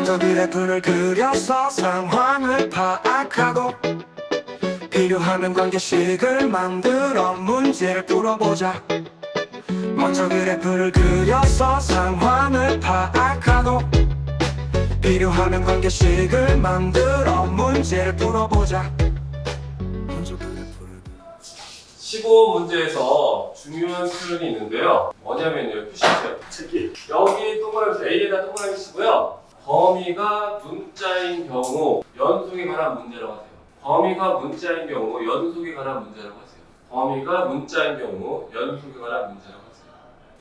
먼저 그래프를 그려서 상황을 파악하고 필요하면 관계식을 만들어 문제를 풀어보자 먼저 그래프를 그려서 상황을 파악하고 필요하면 관계식을 만들어 문제를 풀어보자 먼저 그래프를 15문제에서 중요한 표현이 있는데요. 뭐냐면요. 표시하세요. 저기 여기 동그라미 A에다 동그라미 치고요. 범위가 문자인 경우 연속에 관한 문제라고 하세요. 범위가 문자인 경우 연속에 관한 문제라고 하세요. 범위가 문자인 경우 연속에 관한 문제라고 하세요.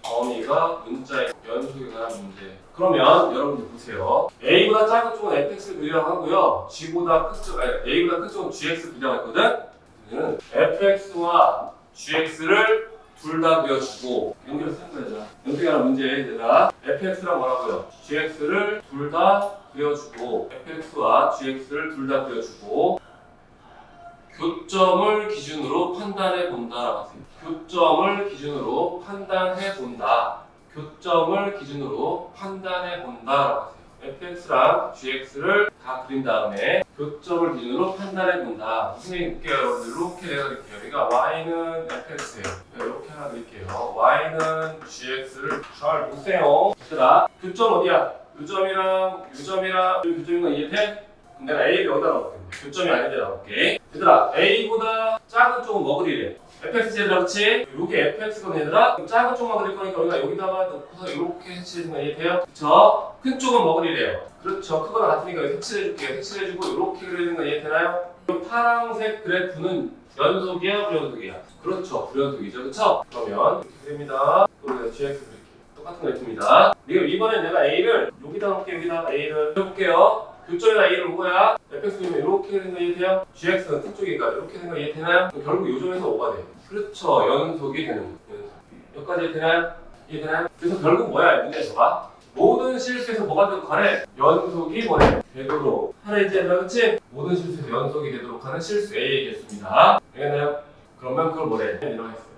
범위가 문자인 연속에 관한 문제. 그러면 여러분들 보세요. A보다 작은 쪽은 fx를 그리라고 하고요. G보다 큰 쪽, 아니 A보다 큰 쪽은 gx 그리라고 했거든. 는 fx와 gx를 둘 다 그려주고 연결 쓰는 거야. 연속하는 문제 얘들아 fx랑 뭐라고요? gx를 둘 다 그려주고 fx와 gx를 둘 다 그려주고 교점을 기준으로 판단해 본다라고 하세요. 교점을 기준으로 판단해 본다. 교점을 기준으로 판단해 본다라고 하세요. Fx랑 gx를 다 그린 다음에 교점을 기준으로 판단해 본다. 선생님 볼게요. 여러분들 이렇게 내려드릴게요. 그러니까 y는 fx예요. 이렇게 하나 드릴게요. y는 gx를 잘 보세요. 얘들아, 교점 어디야? 요점이랑 요점이랑 교점인 거 이해돼? 그럼 내가 A를 여기다 넣을게. 교점이 아닌데 넣을게. 얘들아, A보다 작은 쪽은 뭐 그리래? Fx 제들 그렇지? 요게 fx거든 얘들아? 작은 쪽만 그릴 거니까 우리가 여기다가 넣고서 이렇게 해치는 거 이해돼요? 그쵸? 큰 쪽은 뭐 그리래요? 그렇죠. 크거나 같으니까 여기 색칠해 줄게요. 색칠해 주고 이렇게 그리는 거 이해되나요? 이 파란색 그래프는 연속이야, 불연속이야? 그렇죠. 불연속이죠. 그쵸? 그러면 이렇게 그립니다. 또 우리가 gx 그릴게요. 똑같은 그래프입니다. 지금 이번엔 내가 A를 여기다 놓을게 여기다 A를 해볼게요. 교점이나 A를 온 거야. fx는 이렇게 되는 거 이해돼요? gx는 큰 쪽이니까 이렇게 거 이해되나요? 결국 요점에서 5가 돼요. 그렇죠. 연속이 되는 거. 연속. 여기까지 이해되나요? 이해되나요? 그래서 결국 뭐야? 문제에서 봐. 모든 실수에서 뭐가 되도록 하래? 연속이 뭐래? 되도록 하래 이제 그렇지? 모든 실수에서 연속이 되도록 하는 실수 개수입니다. 알겠나요? 그러면 그걸 뭐래? 이라고 했어요.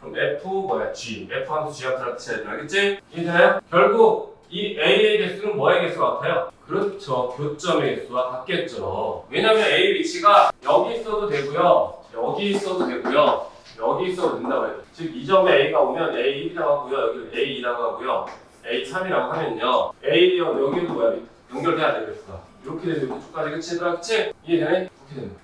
그럼 F 뭐야? G. F 함수 G 같이 해야 돼. 알겠지? 이해되나요? 결국 이 A의 개수는 뭐의 개수 같아요? 그렇죠. 교점의 개수와 같겠죠. 왜냐면 A 위치가 여기 있어도 되고요. 여기 있어도 되고요. 여기 있어도 된다고 해요. 즉, 이 점에 A가 오면 A1이라고 하고요. 여기를 A2라고 하고요. A3이라고 하면요. A 여기도 뭐야? 연결돼야 되겠어. 이렇게 되는 이쪽까지 그치? 얘들아 그치? 이해되네?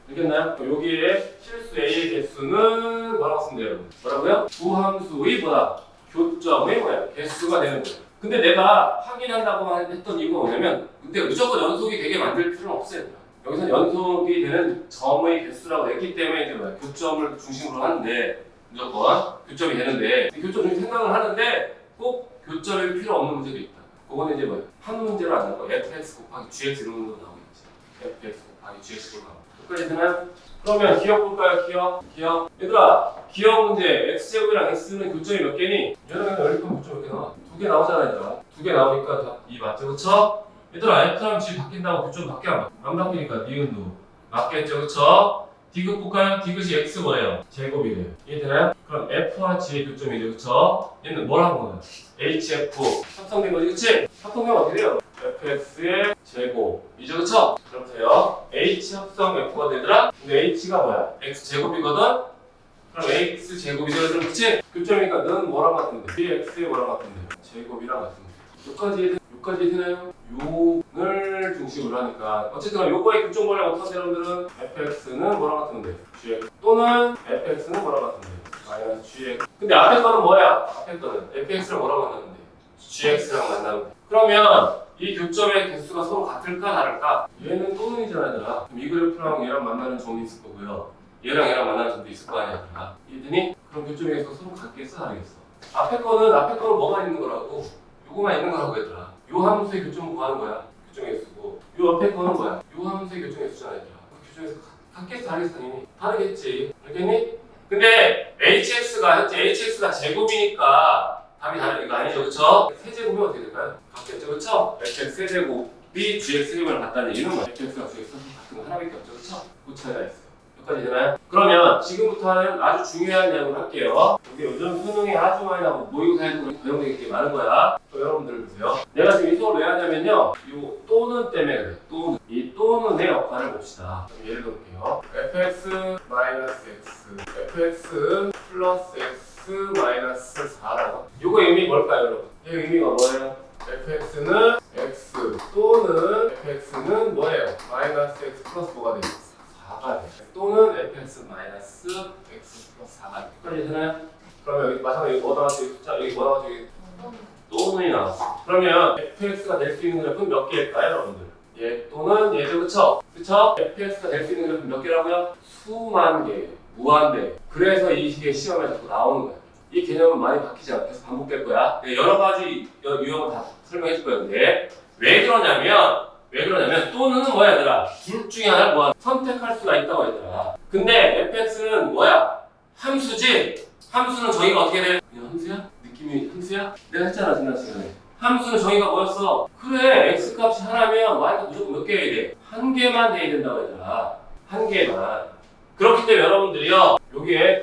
이렇게? 그럼 여기에 실수 A의 개수는 뭐라고 쓰면 돼요? 뭐라고요? 두 함수의 뭐야? 교점의 뭐야? 개수가 되는 거예요. 근데 내가 확인한다고 했던 이유가 뭐냐면 근데 무조건 연속이 되게 만들 필요는 없어요. 여기서 연속이 되는 점의 개수라고 했기 때문에 이제? 교점을 중심으로 하는데 무조건 교점이 되는데 이 교점 중에 생각을 하는데 꼭 교점이 필요 없는 문제도 있다. 그거는 이제 뭐야? 한 문제로 안 나고 fx 곱하기 gx 이런 거 나오겠지. fx 곱하기 gx로 나오고. 끝까지 되나요? 그러면 기억 볼까요? 기억? 기억? 얘들아, 기억 문제 x제곱이랑 x는 교점이 몇 개니? 얘들아, 열리면 교점 몇개 나와? 두 개 나오잖아, 얘들아. 두 개 나오니까 다이 맞죠? 그쵸? 얘들아, f랑 g 바뀐다고 교점 바뀌어? 안 바뀌니까 니은도 맞겠죠? 그쵸? 디귿 볼까요? 디귿이 x 뭐예요? 제곱이래요. 이해되나요? 그럼 f와 g의 교점이죠, 그쵸? 얘는 뭐라고 거예요? hf 합성된 거지, 그치? 합성되면 어떻게 돼요? fx의 제곱이죠, 그쵸? 그렇대요. h 합성 f가 되더라? 근데 h가 뭐야? x 제곱이거든? 그럼 x 제곱이죠, 그럼 그치? 교점이니까 너는 뭐랑 같은데? bx의 뭐랑 같은데? 제곱이랑 같은데. 여기까지 여기까지 되나요? 요를 중심으로 하니까 어쨌든 요거의 교점 관련 어떤 여러분들은 fx는 뭐랑 같은데? gx 또는 fx는 뭐랑 같은데? 마이너스 gx 근데 앞에 거는 뭐야? 앞에 거는 fx랑 뭐랑 만나는데? gx랑 만나는 그러면 이 교점의 개수가 서로 같을까 다를까? 얘는 또는이잖아 얘들아 그럼 이 그래프랑 얘랑 만나는 점이 있을 거고요 얘랑 얘랑 만나는 점도 있을 거 아니야 얘들아 이해되니? 그럼 교점의 개수가 서로 같겠어 다르겠어? 앞에 거는 앞에 거는 뭐가 있는 거라고 요거만 있는 거라고 얘들아 요 함수의 교점을 구하는 거야 교점의 개수고 요 앞에 거는 뭐야? 요 함수의 교점의 개수잖아 얘들아 그 교점에서 같겠어 다르겠어 당연히 다르겠지 알겠니? 근데 hx가 현재 hx가 제곱이니까 답이 다른 이거 아니죠, 그렇죠? 세제곱이 어떻게 될까요? 같겠죠, 그렇죠? fx 세제곱이 gx 세제곱이랑 같다는 얘기는 뭐야? fx가 gx 같은 거 하나밖에 없죠, 그렇죠? 그 차이가 있어요. 여기까지 되나요? 그러면 지금부터는 아주 중요한 내용을 할게요. 이게 요즘 수능에 아주 많이 나오고 모의고사에도 배우는 게 많은 거야. 또 여러분들 보세요. 내가 지금 이 또는 때문에 그래요. 또는. 이 또는의 역할을 봅시다. 그럼 예를 들어볼게요. fx 마이너스 x, fx 플러스 x 마이너스 4라고. 이거 의미 뭘까요, 여러분? 이 의미가 뭐예요? fx는 x 또는 fx는 뭐예요? 마이너스 x 플러스 뭐가 되죠? 4가 돼. 또는 fx 마이너스 x 플러스 4가 돼. 여기까지 되나요? 그러면 여기 마찬가지 여기 뭐 나왔죠? 여기 숫자 여기 뭐 나왔죠? 여기 또는이 나왔어. 그러면 fx가 될 수 있는 그래프는 몇 개일까요, 여러분들? 얘 또는 얘죠, 그쵸? 그쵸? fx가 될 수 있는 그래프는 몇 개라고요? 수만 개, 무한대. 그래서 이 시계 시험에 자꾸 나오는 거야. 이 개념은 많이 바뀌지 않아. 계속 반복될 거야. 네, 여러 가지 여- 유형을 다 설명해 줄 거야. 근데 왜 그러냐면 왜 그러냐면 또는 뭐야 얘들아 둘 중에 하나를 뭐 선택할 수가 있다고 얘들아 근데 fx는 뭐야 함수지 함수는 정의가 어떻게 돼? 그냥 함수야? 느낌이 함수야? 내가 했잖아 지난 시간에 함수는 정의가 뭐였어? 그래 x 값이 하나면 y가 무조건 몇 개여야 돼? 한 개만 돼야 된다고 얘들아 한 개만 그렇기 때문에 여러분들이요 여기에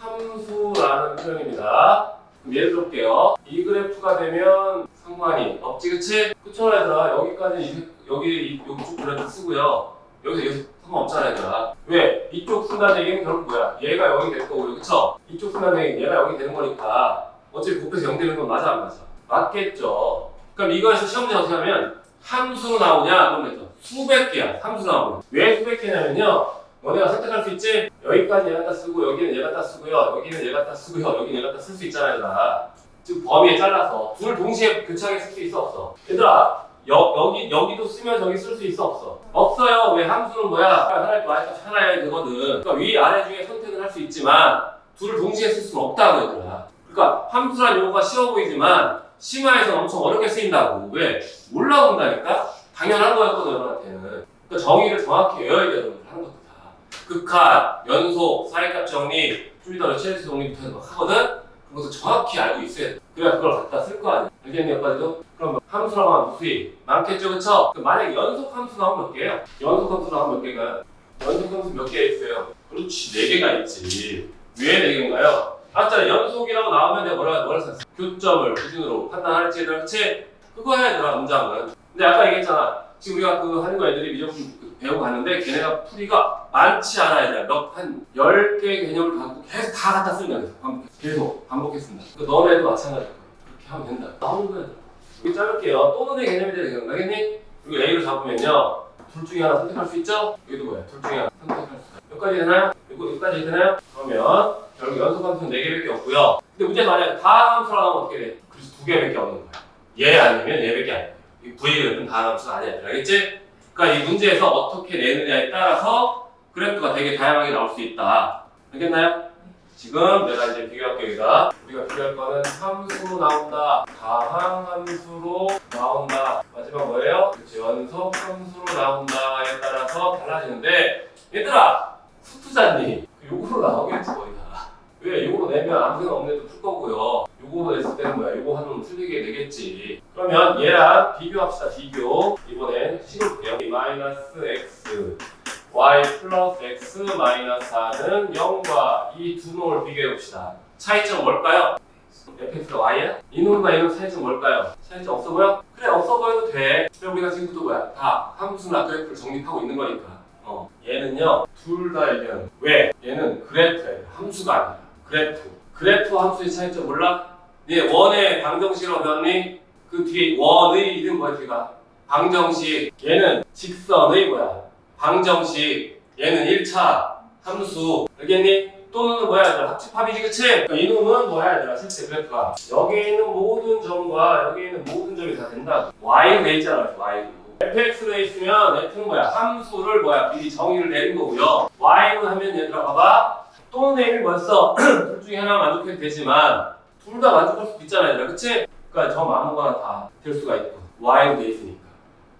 함수라는 표현입니다 예를 들어볼게요. 이 그래프가 되면 상관이 없지, 그치? 그쵸, 얘들아. 여기까지, 이- 여기, 이- 여기 쭉 그래프 쓰고요. 여기서 여기서 상관없잖아, 얘들아. 왜? 이쪽 순간 얘기는 결국 뭐야? 얘가 여기 될 거고, 그쵸? 이쪽 순간 얘기는 얘가 여기 되는 거니까 어차피 곱해서 0 되는 건 맞아, 안 맞아? 맞겠죠. 그럼 이거에서 시험 문제 어떻게 하면 함수로 나오냐? 그러면 또 수백 개야, 함수로 나오면. 왜 수백 개냐면요. 너네가 선택할 수 있지? 여기까지 얘 갖다 쓰고 여기는 얘 갖다 쓰고요. 여기는 얘 갖다 쓰고요. 여기는 얘 갖다 쓸 수 있잖아 얘들아. 지금 범위에 잘라서. 둘 동시에 교차하게 쓸 수 있어 없어? 얘들아 여, 여기, 여기도 쓰면 저기 쓸 수 있어 없어? 없어요. 왜 함수는 뭐야? 하나의 y값 하나야 되거든 그러니까 위 아래 중에 선택을 할 수 있지만 둘을 동시에 쓸 수는 없다고 얘들아. 그러니까 함수란 용어가 쉬워 보이지만 심화에서 엄청 어렵게 쓰인다고. 왜? 몰라본다니까? 당연한 거였거든 여러분한테는. 그러니까 정의를 정확히 외워야 여러분 하는 것도. 다 극한, 연속, 사이값 정리, 줄이더라 체스 정리부터 하거든? 그것을 정확히 알고 있어야 돼. 그래야 그걸 갖다 쓸 거 아니야. 알겠니, 여기까지도? 그럼 함수라고 하면 무수히 많겠죠, 그쵸? 만약에 연속 함수 나오면 몇 개예요? 연속 함수 나오면 몇 개가요? 연속 함수 몇 개 있어요? 그렇지, 네 개가 있지. 왜 네 개인가요? 아까 연속이라고 나오면 내가 뭐라, 뭐라 썼어? 교점을 기준으로 판단할지, 그렇지? 그거 해야 되더라, 문장은. 근데 아까 얘기했잖아. 지금 우리가 그 하는 거 애들이 미적분 배우고 갔는데 걔네가 풀이가 많지 않아야 돼. 몇한 10개 개념을 갖고 계속 다 갖다 쓰는 거야. 계속, 반복, 계속 반복했습니다. 그 너네도 마찬가지야. 그렇게 하면 된다. 나오는 거야. 여기 짧을게요. 또는의 개념이 되는 생각하겠니? 여기 A를 잡으면요. 둘 중에 하나 선택할 수 있죠? 여기도 뭐야? 둘 중에 하나 선택할 수 있어. 여기까지 되나요? 이거 여기까지 되나요? 그러면 결국 연속 함수는 4개밖에 없고요. 근데 문제 만약에 다 함수라 하면 어떻게 돼? 그래서 두 개밖에 없는 거야. 얘 아니면 얘밖에 안 돼. 이 V그래프는 다 함수가 아니야. 알겠지? 그러니까 이 문제에서 어떻게 내느냐에 따라서 그래프가 되게 다양하게 나올 수 있다. 알겠나요? 지금 내가 이제 비교할게요. 여기가 우리가 비교할 거는 함수로 나온다. 다항 함수로 나온다. 마지막 뭐예요? 그치, 연속 함수로 나온다에 따라서 달라지는데 얘들아 수투자님 요거로 나오겠지 거의 다. 왜 요거로 내면 아무 생각 없는데도 풀 거고요. 요거로 냈을 때는 뭐야? 요거 하면 틀리게 되겠지. 그러면 얘랑 비교합시다. 비교. 이번엔 식을 볼게요. 마이너스 x y 플러스 x 마이너스 4는 0과 이 두 놈을 비교해 봅시다. 차이점 뭘까요? fx가 y야? 이 놈과 이놈 차이점 뭘까요? 차이점 없어 보여? 그래 없어 보여도 돼. 그럼 우리가 지금부터 뭐야? 다 함수나 그래프를 정립하고 있는 거니까. 어, 얘는요 둘 다 얘기하는 왜? 얘는 그래프야 함수가 아니라 그래프 그래프 함수의 차이점 몰라? 얘 원의 방정식이라고 배웠니? 그 뒤에 원의 이름 뭐야 뒤가? 방정식 얘는 직선의 뭐야? 방정식 얘는 1차 함수. 알겠니? 또는 뭐야 얘들아? 합집합이지 그치? 그러니까 이놈은 뭐야 얘들아? 실제 그래프가. 여기에 있는 모든 점과 여기에 있는 모든 점이 다 된다 Y로 돼 있잖아 Y로 fx로 돼 있으면 f는 뭐야? 함수를 뭐야? 미리 정의를 내린 거고요. y로 하면 얘들아 봐봐. 또는 의미 뭐였어 둘 중에 하나 만족해도 되지만 둘 다 만족할 수도 있잖아 얘들아. 그치? 그러니까 점 아무거나 다 될 수가 있고. y로 돼 있으니까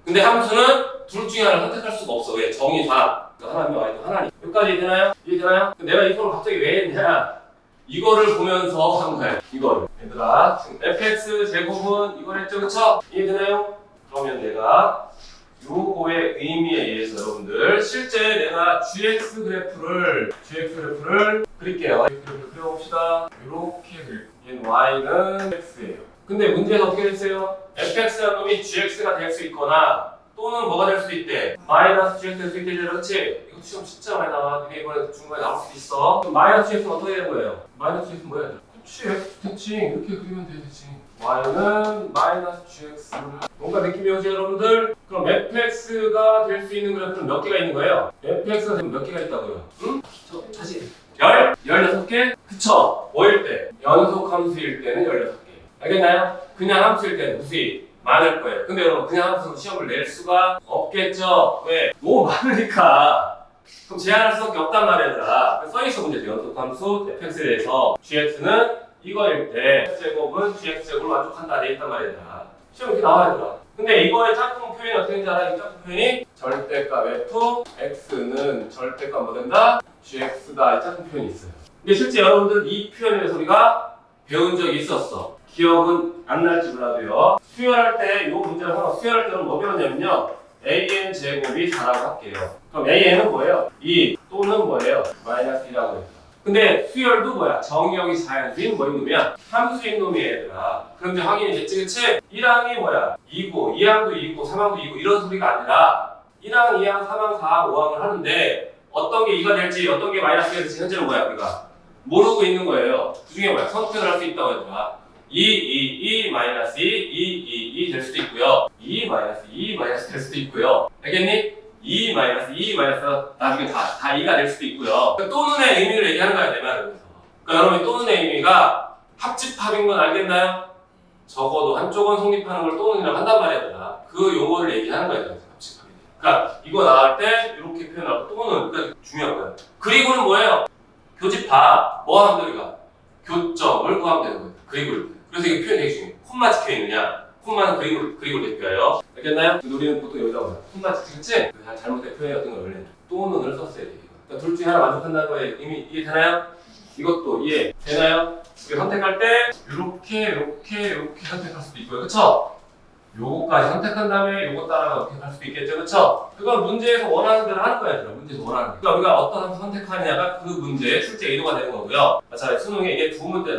근데 함수는 둘 중에 하나를 선택할 수가 없어 왜? 정의상 하나면 y도 하나니 여기까지 되나요? 이해 되나요? 내가 이 수업을 갑자기 왜 했냐 이거를 보면서 한 거야 이거를 얘들아 지금 fx 제곱은 이걸 했죠 그쵸? 이해되나요? 그러면 내가 이 요거의 의미에 의해서 여러분들 실제 내가 GX 그래프를 GX 그래프를 그릴게요. 그래프를 그려봅시다. 이렇게 그릴게요. 얘는 Y는 X예요. 근데 문제에서 어떻게 됐어요? fx라는 놈이 gx가 될 수 있거나 또는 뭐가 될 수도 있대. 마이너스 gx 될 수 있대. 그렇지? 이거 시험 진짜 많이 나와. 이게 이번에 중간에 나올 수도 있어. 마이너스 gx는 어떻게 되는 거예요? 마이너스 gx는 뭐야? 그치, x 됐지. 이렇게 그리면 되지. y는 마이너스 gx를 뭔가 느낌이 오지 여러분들? 그럼 fx가 될 수 있는 그래프는 몇 개가 있는 거예요? fx가 되면 몇 개가 있다고요? 응? 저 다시 열? 16개? 그쵸? 뭐일 때? 연속 함수일 때는 16개 알겠나요? 그냥 함수일 때는 무수히 많을 거예요 근데 여러분 그냥 함수는 시험을 낼 수가 없겠죠? 왜? 너무 많으니까 그럼 제한할 수밖에 없단 말이야 써있어 문제죠 연속 함수 fx에 대해서 gx는 이거일 때 제곱은 gx제곱을 만족한다 돼 있단 말이야 시험 이렇게 나와야 되더라 근데 이거의 짝꿍 표현이 어떻게 되는지 알아? 이 짝꿍 표현이 절대값 f x는 절대값 뭐 된다? gx다 이 짝꿍 표현이 있어요 근데 실제 여러분들 이 표현에 대해서 우리가 배운 적이 있었어 기억은 안 날지 몰라도요 수열할 때 이 문제를 하나 수열할 때는 뭐 배웠냐면요 an 제곱이 4라고 할게요 그럼 an은 뭐예요? 2 또는 뭐예요? 마이너스 2라고 했어 근데 수열도 뭐야? 정의역이 자연수인 뭐인 놈이야? 함수인 놈이 얘들아. 이제 확인이 됐지, 그치? 1항이 뭐야? 2고, 2항도 2고, 3항도 2고 이런 소리가 아니라 1항, 2항, 3항, 4항, 5항을 하는데 어떤 게 2가 될지 어떤 게 마이너스가 될지 현재는 뭐야 우리가? 모르고 있는 거예요. 그 중에 뭐야? 선택을 할 수 있다고 얘들아. 2, 2, 2, 마이너스 2, 2, 2, 2 될 수도 있고요. 2, 마이너스 2, 마이너스 될 수도 있고요. 알겠니? 2 마이너스 2 마이너스 나중에 다, 다 2가 될 수도 있고요. 그 또는의 의미를 얘기하는 거야, 내 말은. 그러니까 여러분, 또는의 의미가 합집합인 건 알겠나요? 적어도 한쪽은 성립하는 걸 또는이라고 한단 얘들아. 그 용어를 얘기하는 거야. 합집합이. 그러니까 이거 나갈 때 이렇게 표현하고 또는, 그러니까 중요한 거야. 그리고는 뭐예요? 교집합. 뭐 하면 돼, 우리가? 교점을 구하면 되는 거예요. 그리고를. 그래서 이게 표현이 되게 중요해. 콤마 찍혀 있느냐? 콤마는 그리고, 그리고를 대표해요. 알겠나요? 우리는 보통 여기다 뭐야? 콤마 찍혔지? 그 잘못된 표현 같은 걸 원래 또는을 썼어야 돼. 그러니까 둘 중에 하나 만족한다는 거에 이미 이해되나요? 이것도 이해 되나요? 이거 선택할 때 이렇게 이렇게 이렇게 선택할 수도 있고요. 그쵸? 요거까지 선택한 다음에 요거 따라가 이렇게 갈 수도 있겠죠. 그쵸? 그건 문제에서 원하는 대로 하는. 얘들아. 문제에서 원하는 거. 그러니까 우리가 어떤 함수 선택하느냐가 그 문제의 출제 의도가 되는 거고요. 마찬가지 수능에 이게 두 문제